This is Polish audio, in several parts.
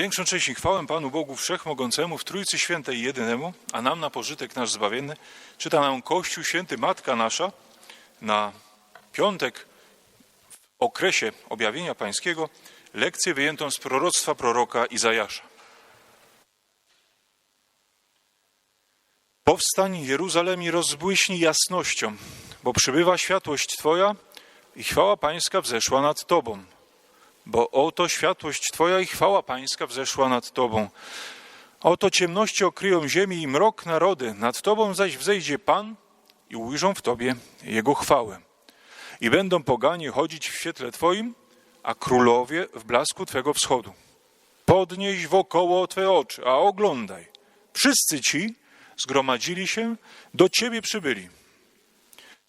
Największą cześć i chwałę Panu Bogu Wszechmogącemu w Trójcy Świętej Jedynemu, a nam na pożytek nasz zbawienny, czyta nam Kościół Święty Matka Nasza na piątek w okresie objawienia pańskiego lekcję wyjętą z proroctwa proroka Izajasza. Powstań, Jeruzalem, i rozbłyśnij jasnością, bo przybywa światłość Twoja i chwała Pańska wzeszła nad Tobą. Bo oto światłość Twoja i chwała Pańska wzeszła nad Tobą. Oto ciemności okryją ziemię i mrok narody, nad Tobą zaś wzejdzie Pan i ujrzą w Tobie Jego chwałę. I będą poganie chodzić w świetle Twoim, a królowie w blasku Twego wschodu. Podnieś wokoło Twe oczy, a oglądaj. Wszyscy ci zgromadzili się, do Ciebie przybyli.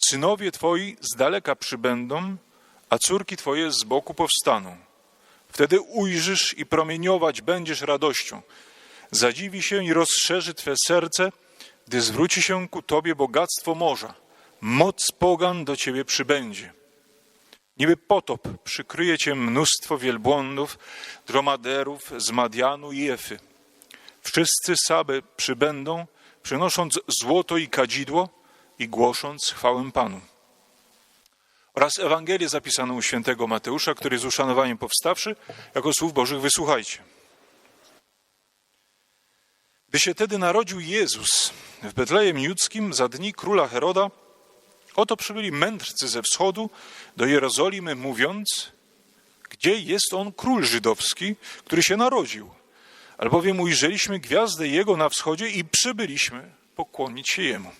Synowie Twoi z daleka przybędą, a córki Twoje z boku powstaną. Wtedy ujrzysz i promieniować będziesz radością. Zadziwi się i rozszerzy Twe serce, gdy zwróci się ku Tobie bogactwo morza. Moc pogan do Ciebie przybędzie. Niby potop przykryje Cię mnóstwo wielbłądów, dromaderów z Madianu i Efy. Wszyscy Saby przybędą, przynosząc złoto i kadzidło i głosząc chwałę Panu. Oraz Ewangelię zapisaną u świętego Mateusza, który z uszanowaniem powstawszy, jako słów Bożych wysłuchajcie. Gdy się tedy narodził Jezus w Betlejem Judzkim za dni króla Heroda, oto przybyli mędrcy ze wschodu do Jerozolimy, mówiąc, gdzie jest on król żydowski, który się narodził? Albowiem ujrzeliśmy gwiazdę jego na wschodzie i przybyliśmy pokłonić się jemu.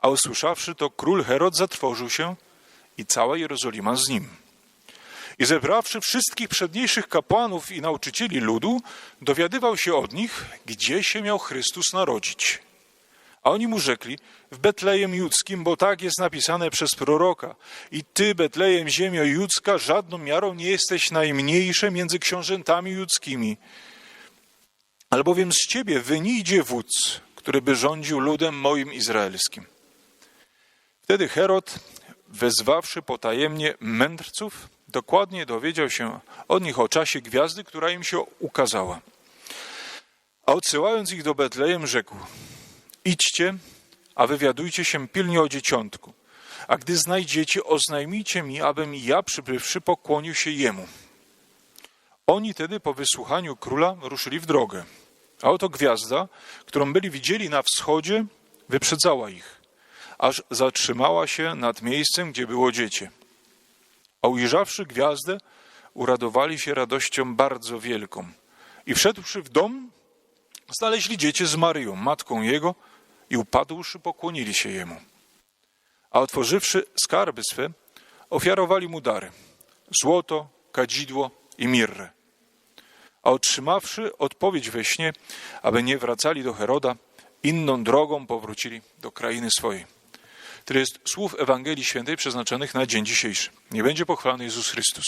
A usłyszawszy to, król Herod zatrwożył się i cała Jerozolima z nim. I zebrawszy wszystkich przedniejszych kapłanów i nauczycieli ludu, dowiadywał się od nich, gdzie się miał Chrystus narodzić. A oni mu rzekli, w Betlejem Judzkim, bo tak jest napisane przez proroka. I ty, Betlejem, ziemio judzka, żadną miarą nie jesteś najmniejsze między książętami judzkimi. Albowiem z ciebie wynijdzie wódz, który by rządził ludem moim izraelskim. Wtedy Herod, wezwawszy potajemnie mędrców, dokładnie dowiedział się od nich o czasie gwiazdy, która im się ukazała. A odsyłając ich do Betlejem, rzekł: Idźcie, a wywiadujcie się pilnie o dzieciątku. A gdy znajdziecie, oznajmijcie mi, abym ja przybywszy pokłonił się jemu. Oni tedy po wysłuchaniu króla ruszyli w drogę. A oto gwiazda, którą byli widzieli na wschodzie, wyprzedzała ich, aż zatrzymała się nad miejscem, gdzie było dziecię. A ujrzawszy gwiazdę, uradowali się radością bardzo wielką. I wszedłszy w dom, znaleźli dziecię z Maryją, matką jego, i upadłszy, pokłonili się jemu. A otworzywszy skarby swe, ofiarowali mu dary: złoto, kadzidło i mirrę. A otrzymawszy odpowiedź we śnie, aby nie wracali do Heroda, inną drogą powrócili do krainy swojej. Tyle jest słów Ewangelii Świętej przeznaczonych na dzień dzisiejszy. Nie będzie pochwalony Jezus Chrystus.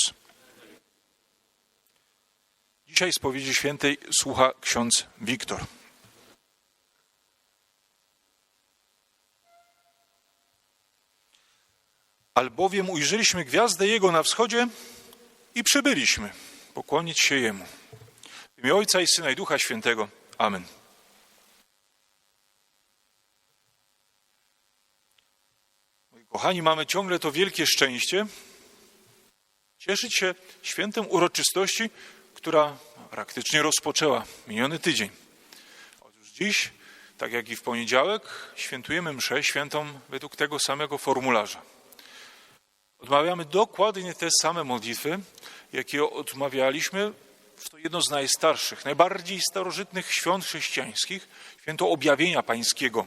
Dzisiaj spowiedzi świętej słucha ksiądz Wiktor. Albowiem ujrzeliśmy gwiazdę Jego na wschodzie i przybyliśmy pokłonić się Jemu. W imię Ojca i Syna i Ducha Świętego. Amen. Kochani, mamy ciągle to wielkie szczęście cieszyć się świętem uroczystości, która praktycznie rozpoczęła miniony tydzień. Otóż dziś, tak jak i w poniedziałek, świętujemy mszę świętą według tego samego formularza. Odmawiamy dokładnie te same modlitwy, jakie odmawialiśmy w to jedno z najstarszych, najbardziej starożytnych świąt chrześcijańskich, święto objawienia pańskiego.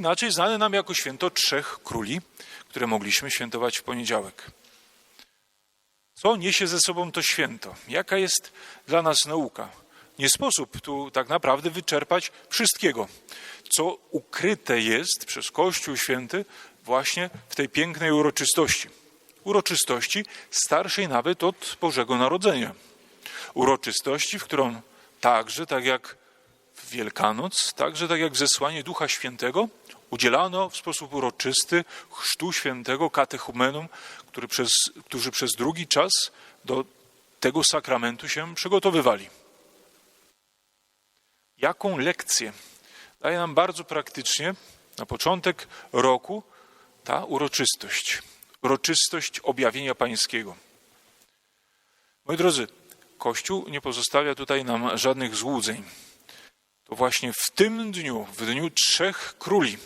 Inaczej znane nam jako święto trzech króli, które mogliśmy świętować w poniedziałek. Co niesie ze sobą to święto? Jaka jest dla nas nauka? Nie sposób tu tak naprawdę wyczerpać wszystkiego, co ukryte jest przez Kościół Święty właśnie w tej pięknej uroczystości. Uroczystości starszej nawet od Bożego Narodzenia. Uroczystości, w którą także, tak jak w Wielkanoc, także tak jak w zesłanie Ducha Świętego, udzielano w sposób uroczysty chrztu świętego katechumenom, który przez, którzy przez długi czas do tego sakramentu się przygotowywali. jaką lekcję daje nam bardzo praktycznie na początek roku ta uroczystość. Uroczystość objawienia Pańskiego. Moi drodzy, Kościół nie pozostawia tutaj nam żadnych złudzeń. To właśnie w tym dniu, w dniu trzech króli,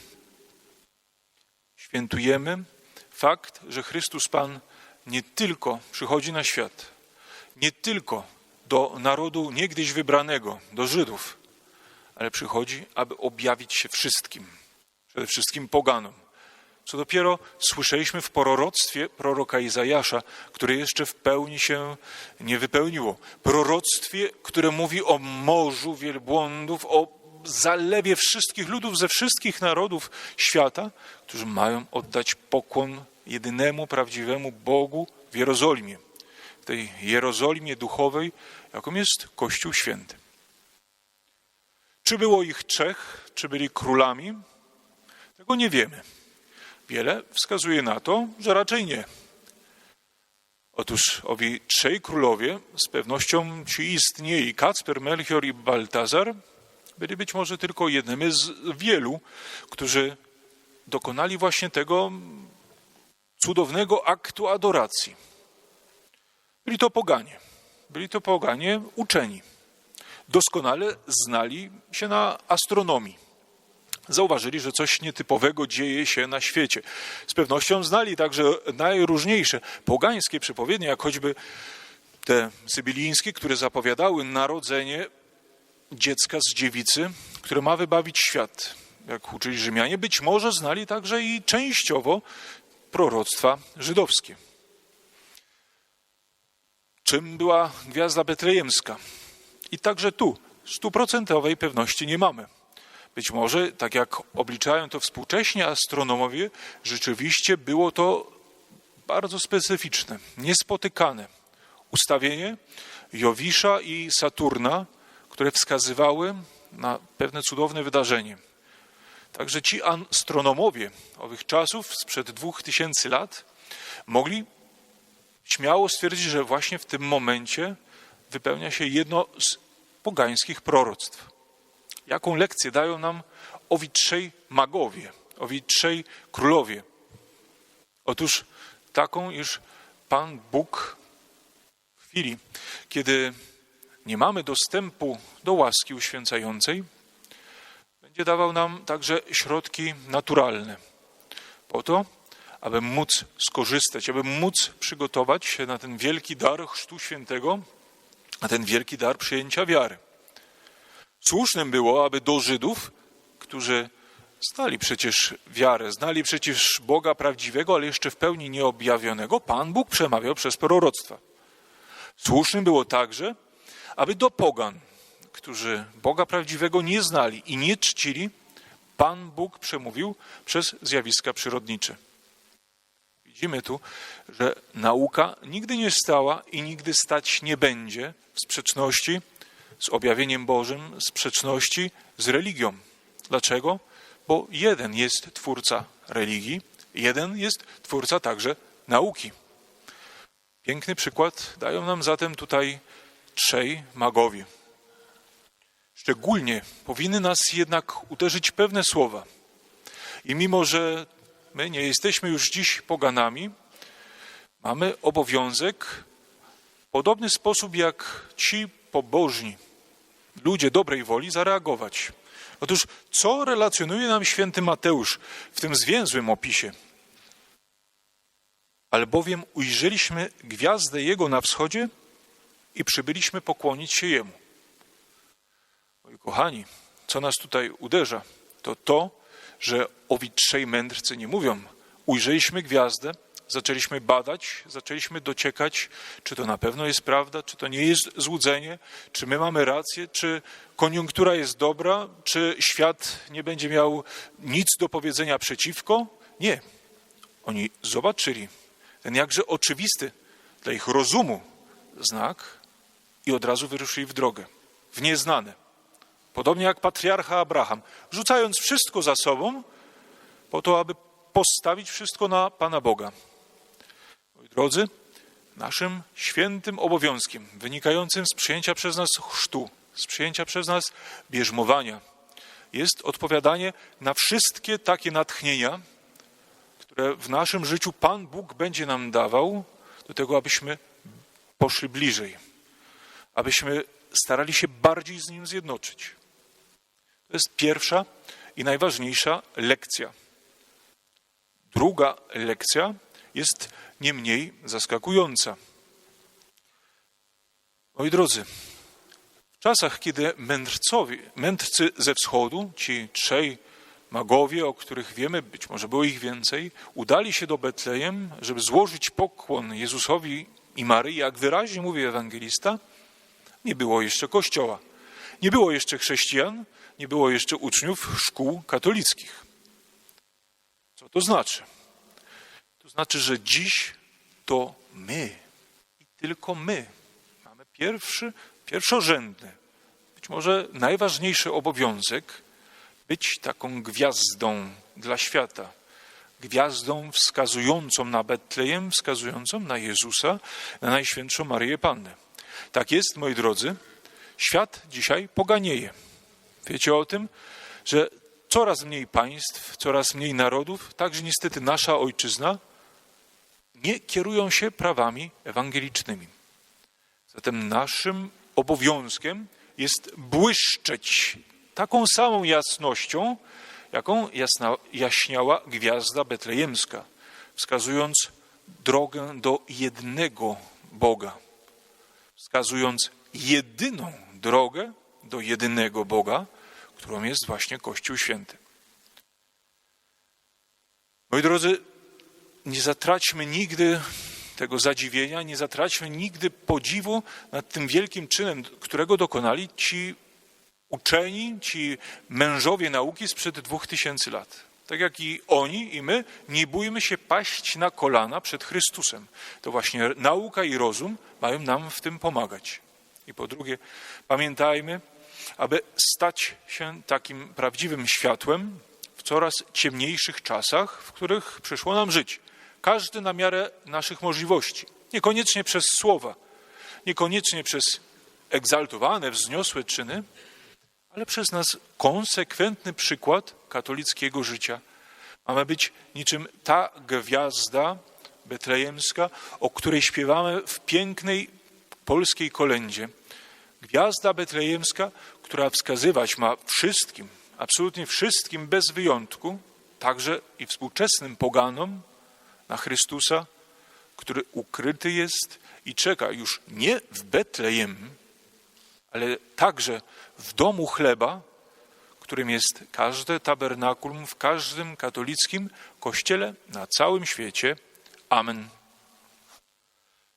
świętujemy fakt, że Chrystus Pan nie tylko przychodzi na świat, nie tylko do narodu niegdyś wybranego, do Żydów, ale przychodzi, aby objawić się wszystkim, przede wszystkim poganom. Co dopiero słyszeliśmy w proroctwie proroka Izajasza, które jeszcze w pełni się nie wypełniło. Proroctwie, które mówi o morzu wielbłądów, o zalewie wszystkich ludów ze wszystkich narodów świata, którzy mają oddać pokłon jedynemu prawdziwemu Bogu w Jerozolimie. W tej Jerozolimie duchowej, jaką jest Kościół Święty. Czy było ich trzech, czy byli królami? Tego nie wiemy. Wiele wskazuje na to, że raczej nie. Otóż owi trzej królowie, z pewnością ci istnieli, Kacper, Melchior i Baltazar, byli być może tylko jednymi z wielu, którzy dokonali właśnie tego cudownego aktu adoracji. Byli to poganie. Byli to poganie uczeni. Doskonale znali się na astronomii. Zauważyli, że coś nietypowego dzieje się na świecie. Z pewnością znali także najróżniejsze pogańskie przepowiednie, jak choćby te sybilińskie, które zapowiadały narodzenie dziecka z dziewicy, które ma wybawić świat. Jak uczyli Rzymianie, być może znali także i częściowo proroctwa żydowskie. Czym była gwiazda betlejemska? I także tu stuprocentowej pewności nie mamy. Być może, tak jak obliczają to współcześni astronomowie, rzeczywiście było to bardzo specyficzne, niespotykane ustawienie Jowisza i Saturna, które wskazywały na pewne cudowne wydarzenie. Także ci astronomowie owych czasów, sprzed dwóch tysięcy lat, mogli śmiało stwierdzić, że właśnie w tym momencie wypełnia się jedno z pogańskich proroctw. Jaką lekcję dają nam owi magowie, owi królowie? Otóż taką, iż Pan Bóg w chwili, kiedy nie mamy dostępu do łaski uświęcającej, będzie dawał nam także środki naturalne po to, aby móc skorzystać, aby móc przygotować się na ten wielki dar Chrztu Świętego, na ten wielki dar przyjęcia wiary. Słusznym było, aby do Żydów, którzy znali przecież wiarę, znali przecież Boga prawdziwego, ale jeszcze w pełni nieobjawionego, Pan Bóg przemawiał przez proroctwa. Słusznym było także, aby do pogan, którzy Boga prawdziwego nie znali i nie czcili, Pan Bóg przemówił przez zjawiska przyrodnicze. Widzimy tu, że nauka nigdy nie stała i nigdy stać nie będzie w sprzeczności z objawieniem Bożym, sprzeczności z religią. Dlaczego? Bo jeden jest twórca religii, jeden jest twórca także nauki. Piękny przykład dają nam zatem tutaj trzej magowie. Szczególnie powinny nas jednak uderzyć pewne słowa. I mimo, że my nie jesteśmy już dziś poganami, mamy obowiązek w podobny sposób jak ci pobożni, ludzie dobrej woli zareagować. Otóż, co relacjonuje nam święty Mateusz w tym zwięzłym opisie? Albowiem ujrzeliśmy gwiazdę Jego na wschodzie i przybyliśmy pokłonić się Jemu. Moi kochani, co nas tutaj uderza, to to, że owi trzej mędrcy nie mówią, ujrzeliśmy gwiazdę, zaczęliśmy badać, zaczęliśmy dociekać, czy to na pewno jest prawda, czy to nie jest złudzenie, czy my mamy rację, czy koniunktura jest dobra, czy świat nie będzie miał nic do powiedzenia przeciwko. Nie. Oni zobaczyli ten jakże oczywisty dla ich rozumu znak i od razu wyruszyli w drogę, w nieznane. Podobnie jak patriarcha Abraham, rzucając wszystko za sobą, po to, aby postawić wszystko na Pana Boga. Moi drodzy, naszym świętym obowiązkiem, wynikającym z przyjęcia przez nas chrztu, z przyjęcia przez nas bierzmowania. Jest odpowiadanie na wszystkie takie natchnienia, które w naszym życiu Pan Bóg będzie nam dawał, do tego, abyśmy poszli bliżej, abyśmy starali się bardziej z Nim zjednoczyć. To jest pierwsza i najważniejsza lekcja. Druga lekcja jest nie mniej zaskakująca. Moi drodzy, w czasach, kiedy mędrcowie, mędrcy ze wschodu, ci trzej magowie, o których wiemy, być może było ich więcej, udali się do Betlejem, żeby złożyć pokłon Jezusowi i Maryi, jak wyraźnie mówi ewangelista, nie było jeszcze kościoła, nie było jeszcze chrześcijan, nie było jeszcze uczniów szkół katolickich. Co to znaczy? To znaczy, że dziś to my i tylko my mamy pierwszy, pierwszorzędny, być może najważniejszy obowiązek być taką gwiazdą dla świata. Gwiazdą wskazującą na Betlejem, wskazującą na Jezusa, na Najświętszą Maryję Pannę. Tak jest, moi drodzy, świat dzisiaj poganieje. Wiecie o tym, że coraz mniej państw, coraz mniej narodów, także niestety nasza ojczyzna, nie kierują się prawami ewangelicznymi. Zatem naszym obowiązkiem jest błyszczeć taką samą jasnością, jaką jasna, jaśniała gwiazda betlejemska, wskazując drogę do jednego Boga, wskazując jedyną drogę do jedynego Boga, którą jest właśnie Kościół Święty. Moi drodzy, nie zatraćmy nigdy tego zadziwienia, nie zatraćmy nigdy podziwu nad tym wielkim czynem, którego dokonali ci uczeni, ci mężowie nauki sprzed dwóch tysięcy lat. Tak jak i oni, i my, nie bójmy się paść na kolana przed Chrystusem. To właśnie nauka i rozum mają nam w tym pomagać. I po drugie, pamiętajmy, aby stać się takim prawdziwym światłem w coraz ciemniejszych czasach, w których przyszło nam żyć. Każdy na miarę naszych możliwości. Niekoniecznie przez słowa, niekoniecznie przez egzaltowane, wzniosłe czyny, ale przez nas konsekwentny przykład katolickiego życia. Mamy być niczym ta gwiazda betlejemska, o której śpiewamy w pięknej polskiej kolędzie. Gwiazda betlejemska, która wskazywać ma wszystkim, absolutnie wszystkim bez wyjątku, także i współczesnym poganom, na Chrystusa, który ukryty jest i czeka już nie w Betlejem, ale także w domu chleba, którym jest każde tabernakulum w każdym katolickim kościele na całym świecie. Amen.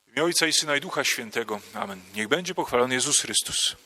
W imię Ojca i Syna i Ducha Świętego. Amen. Niech będzie pochwalony Jezus Chrystus.